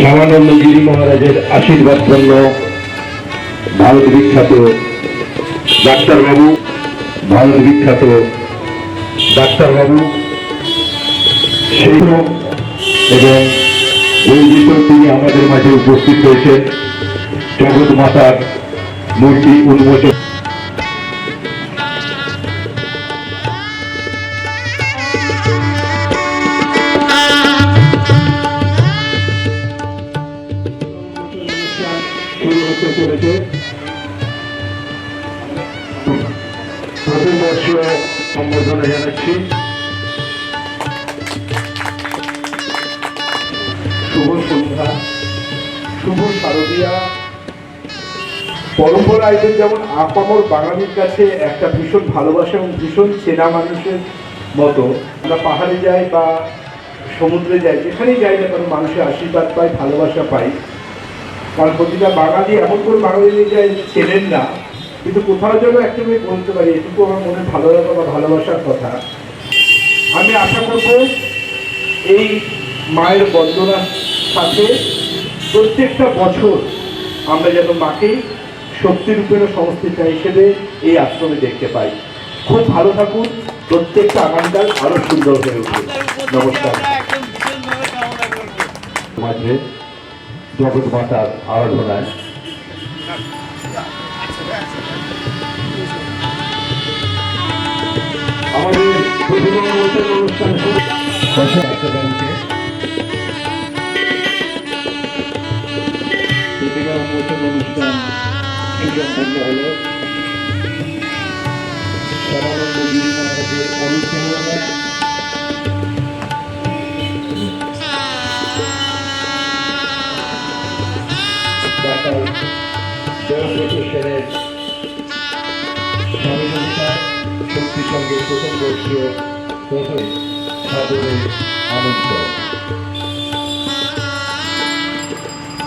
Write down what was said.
শ্যামানন্দ গিরি মহারাজের আশীর্বাদ পণ্য ভারত বিখ্যাত ডাক্তারবাবু ভারত বিখ্যাত ডাক্তারবাবু সেই এবং রঞ্জিত তিনি আমাদের মাঝে উপস্থিত হয়েছেন। জগৎ মাতার মূর্তি উন্মোচন। হতে চলেছে প্রথম বর্ষ সম্বর্ধনা জানাচ্ছি। শুভ সন্ধ্যা, শুভ শারদীয়া। পরম্পরা আইদের যেমন আপামর বাঙালির কাছে একটা ভীষণ ভালোবাসা এবং ভীষণ চেনা মানুষের মতো, আমরা পাহাড়ে যাই বা সমুদ্রে যাই, যেখানেই যাই না কারণ মানুষের আশীর্বাদ পাই, ভালোবাসা পাই। কারণ প্রতিটা বাঙালি এমন করে বাঙালি চেনেন না। কিন্তু কোথাও যেন একটা আমি বলতে পারি এটুকু আমার মনে ভালো লাগা বা ভালোবাসার কথা। আমি আশা করব এই মায়ের বন্দনার সাথে প্রত্যেকটা বছর আমরা যেন মাকে শক্তিরূপেণ সংস্থিতা হিসেবে এই আশ্রমে দেখতে পাই। খুব ভালো থাকুন প্রত্যেকটা আগামীকাল আরও সুন্দর হয়ে উঠবে। নমস্কার। মাঝে জগৎ মাতার আরাধনায়। আমাদের অনুষ্ঠান অনুষ্ঠান হল। দেবব্রত সেনের সহযোগিতায় শক্তি সঙ্গে প্রথম বর্ষীয় প্রথম সাধনের আমন্ত্রণ।